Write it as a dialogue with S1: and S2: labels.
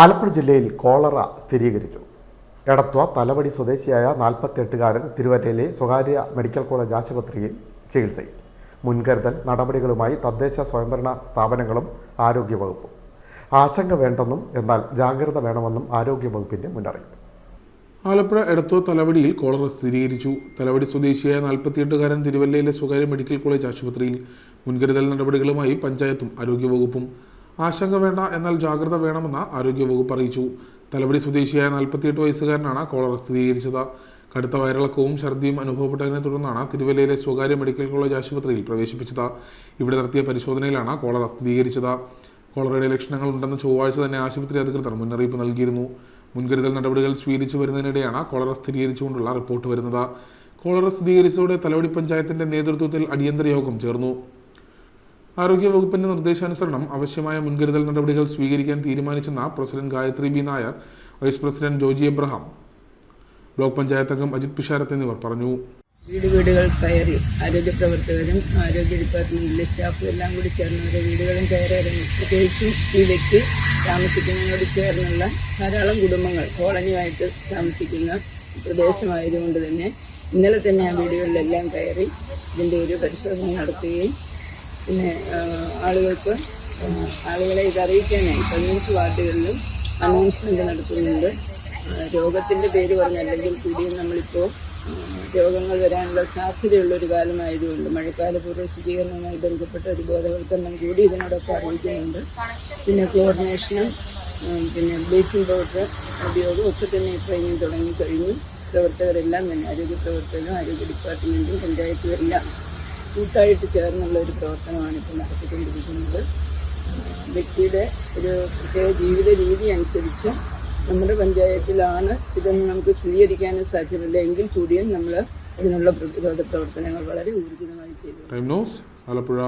S1: ആലപ്പുഴ ജില്ലയിൽ കോളറ സ്ഥിരീകരിച്ചു. എടത്വ തലവടി സ്വദേശിയായ നാൽപ്പത്തെട്ടുകാരൻ തിരുവല്ലയിലെ സ്വകാര്യ മെഡിക്കൽ കോളേജ് ആശുപത്രിയിൽ ചികിത്സയിൽ. മുൻകരുതൽ നടപടികളുമായി തദ്ദേശ സ്വയംഭരണ സ്ഥാപനങ്ങളും ആരോഗ്യവകുപ്പും. ആശങ്ക വേണ്ടെന്നും എന്നാൽ ജാഗ്രത വേണമെന്നും ആരോഗ്യവകുപ്പിന്റെ മുന്നറിയിപ്പ്.
S2: ആലപ്പുഴ എടത്വ തലവടിയിൽ കോളറ സ്ഥിരീകരിച്ചു. തലവടി സ്വദേശിയായ നാൽപ്പത്തിയെട്ടുകാരൻ തിരുവല്ലയിലെ സ്വകാര്യ മെഡിക്കൽ കോളേജ് ആശുപത്രിയിൽ മുൻകരുതൽ നടപടികളുമായി പഞ്ചായത്തും ആരോഗ്യവകുപ്പും ആശങ്ക വേണ്ട എന്നാൽ ജാഗ്രത വേണമെന്ന് ആരോഗ്യവകുപ്പ് അറിയിച്ചു. തലവടി സ്വദേശിയായ നാൽപ്പത്തിയെട്ട് വയസ്സുകാരനാണ് കോളറ സ്ഥിരീകരിച്ചത്. കടുത്ത വയറിളക്കവും ഛർദിയും അനുഭവപ്പെട്ടതിനെ തുടർന്നാണ് തിരുവല്ലയിലെ സ്വകാര്യ മെഡിക്കൽ കോളേജ് ആശുപത്രിയിൽ പ്രവേശിപ്പിച്ചത്. ഇവിടെ നടത്തിയ പരിശോധനയിലാണ് കോളറ സ്ഥിരീകരിച്ചത്. കോളറയുടെ ലക്ഷണങ്ങൾ ഉണ്ടെന്ന് ചൊവ്വാഴ്ച തന്നെ ആശുപത്രി അധികൃതർ മുന്നറിയിപ്പ് നൽകിയിരുന്നു. മുൻകരുതൽ നടപടികൾ സ്വീകരിച്ചു വരുന്നതിനിടെയാണ് കോളറ സ്ഥിരീകരിച്ചുകൊണ്ടുള്ള റിപ്പോർട്ട് വരുന്നത്. കോളറ സ്ഥിരീകരിച്ചതോടെ തലവടി പഞ്ചായത്തിന്റെ നേതൃത്വത്തിൽ അടിയന്തര യോഗം ചേർന്നു. ആരോഗ്യവകുപ്പിന്റെ നിർദ്ദേശാനുസരണം ആവശ്യമായ മുൻകരുതൽ നടപടികൾ സ്വീകരിക്കാൻ തീരുമാനിച്ചെന്ന president Gayathri B Nair vice president Joji Abraham block panchayat അംഗം അജിത് പിഷാരത്ത് എന്നിവർ പറഞ്ഞു.
S3: വീട് വീടുകൾ കയറി ആരോഗ്യ പ്രവർത്തകരും ആരോഗ്യ ഡിപ്പാർട്ട്മെന്റിലെ സ്റ്റാഫും എല്ലാം കൂടി ചേർന്നവരെ വീടുകളും കയറി ഇറങ്ങി പ്രത്യേകിച്ചും ഈ വ്യക്തി താമസിക്കുന്നതിനോട് ചേർന്നുള്ള ധാരാളം കുടുംബങ്ങൾ കോളനിയുമായിട്ട് താമസിക്കുന്ന പ്രദേശമായതുകൊണ്ട് തന്നെ ഇന്നലെ തന്നെ ആ വീടുകളിലെല്ലാം കയറി ഇതിന്റെ ഒരു പരിശോധന നടത്തുകയും പിന്നെ ആളുകൾക്ക് ആളുകളെ ഇത് അറിയിക്കാനായി പതിനഞ്ച് വാർഡുകളിലും അനൗൺസ്മെന്റ് നടത്തുന്നുണ്ട്. രോഗത്തിന്റെ പേര് പറഞ്ഞല്ലെങ്കിൽ കൂടിയും നമ്മളിപ്പോൾ ആ, രോഗങ്ങൾ വരാനുള്ള സാധ്യതയുള്ള ഒരു കാലമായതുകൊണ്ട് മഴക്കാലപൂർവ ശുചീകരണവുമായി ബന്ധപ്പെട്ട ഒരു ബോധവൽക്കരണം കൂടി ഇതിനോടൊപ്പം അറിയിക്കുന്നുണ്ട്. പിന്നെ കോർഡിനേഷനും പിന്നെ ബ്ലീച്ചിങ് പൗഡർ ഉപയോഗം ഒക്കെ തന്നെ ട്രെയിനിങ് തുടങ്ങിക്കഴിഞ്ഞു പ്രവർത്തകരെല്ലാം തന്നെ ആരോഗ്യ പ്രവർത്തകരും ആരോഗ്യ ഡിപ്പാർട്ട്മെന്റും പഞ്ചായത്തും എല്ലാം കൂട്ടായിട്ട് ചേർന്നുള്ള ഒരു പ്രവർത്തനമാണ് ഇപ്പോൾ നടത്തിക്കൊണ്ടിരിക്കുന്നത്. വ്യക്തിയുടെ ഒരു പ്രത്യേക ജീവിത രീതി അനുസരിച്ച് നമ്മുടെ പഞ്ചായത്തിലാണ് ഇതൊന്നും നമുക്ക് സ്ഥിരീകരിക്കാനും സാധ്യമല്ല. എങ്കിൽ കൂടിയും നമ്മൾ ഇതിനുള്ള പ്രതിരോധ പ്രവർത്തനങ്ങൾ വളരെ ഊർജിതമായി ചെയ്തു.
S2: ആലപ്പുഴ.